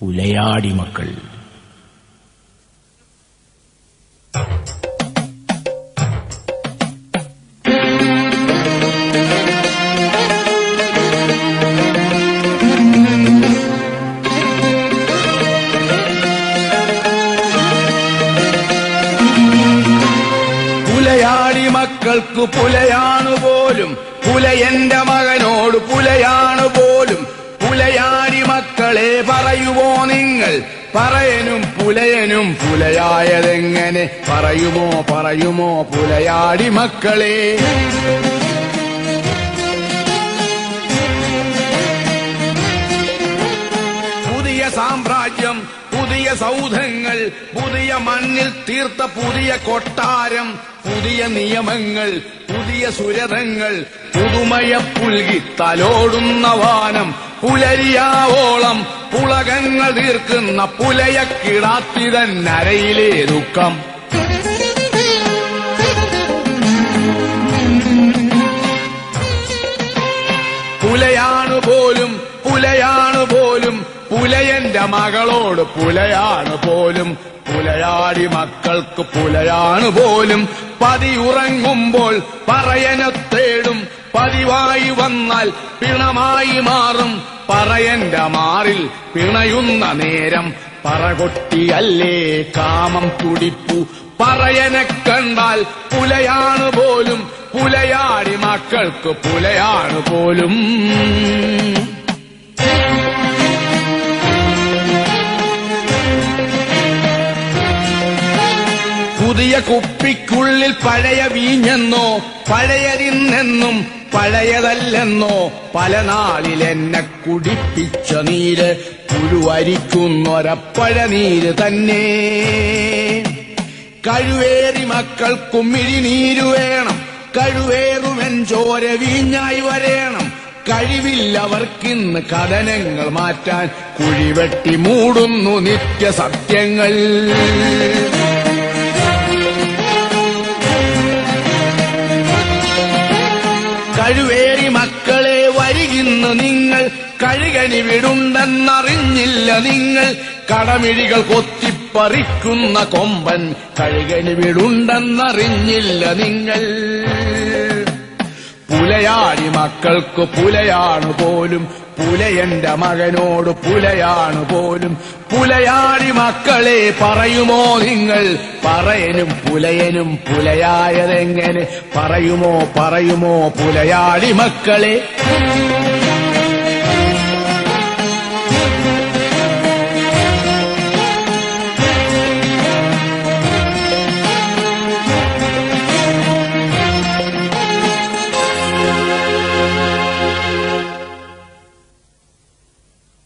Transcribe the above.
പുലയാടി മക്കൾ. പുലയാടി മക്കൾക്ക് പുലയാണു പോലും. പുലയന്റെ മകനോട് പുലയാണു പോലും. മക്കളെ പറയുമോ നിങ്ങൾ? പറയനും പുലയനും പുലയായതെങ്ങനെ പറയുമോ പറയുമോ പുലയാടി മക്കളെ? പുതിയ സാമ്രാജ്യം പുതിയ സൗധങ്ങൾ പുതിയ മണ്ണിൽ തീർത്ത പുതിയ കൊട്ടാരം പുതിയ നിയമങ്ങൾ പുതിയ സുരതങ്ങൾ പുതുമയ പുൽകി തലോടുന്ന വാനം പുലരിയാവോളം പുളകങ്ങൾ തീർക്കുന്ന പുലയ കിടാത്തിതൻ നരയിലെ ദുഃഖം. പുലയാണ് പോലും പുലയാണ് പോലും പുലയന്റെ മകളോട് പുലയാണ് പോലും പുലയാടി മക്കൾക്ക് പുലയാണ് പോലും. പതിയുറങ്ങുമ്പോൾ പറയനെ തേടും പതിവായി വന്നാൽ പിണമായി മാറും. പറയന്റെ മാറിൽ പിണയുന്ന നേരം പറകൊട്ടിയല്ലേ കാമം തുടിപ്പു. പറയനെ കണ്ടാൽ പുലയാണ് പോലും പുലയാടി മക്കൾക്ക് പുലയാണ് പോലും. പുതിയ കുപ്പിക്കുള്ളിൽ പഴയ വീഞ്ഞെന്നോ പഴയതിന്നെന്നും പഴയതല്ലെന്നോ പല നാളിൽ എന്നെ കുടിപ്പിച്ച നീര് പുഴുവരിക്കുന്നൊരപ്പഴ നീര് തന്നെ. കഴിവേറി മക്കൾക്കും മിഴിനീരു വേണം. കഴിവേറുവൻ ചോര വീഞ്ഞായി വരേണം. കഴിവില്ലവർക്കിന്ന് കഥനങ്ങൾ മാറ്റാൻ കുഴിവെട്ടി മൂടുന്നു നിത്യസത്യങ്ങൾ. കഴിവേറി മക്കളെ വരികിന്ന് നിങ്ങൾ കഴുകനി വിടുണ്ടെന്നറിഞ്ഞില്ല നിങ്ങൾ. കടമിഴികൾ കൊത്തിപ്പറിക്കുന്ന കൊമ്പൻ കഴുകനി വിടുണ്ടെന്നറിഞ്ഞില്ല നിങ്ങൾ. മക്കൾക്ക് പുലയാണ് പോലും. പുലയന്റെ മകനോട് പുലയാണ് പോലും. പുലയാടി മക്കളെ പറയുമോ നിങ്ങൾ? പറയനും പുലയനും പുലയായതെങ്ങനെ? പറയുമോ പറയുമോ പുലയാടി മക്കളെ?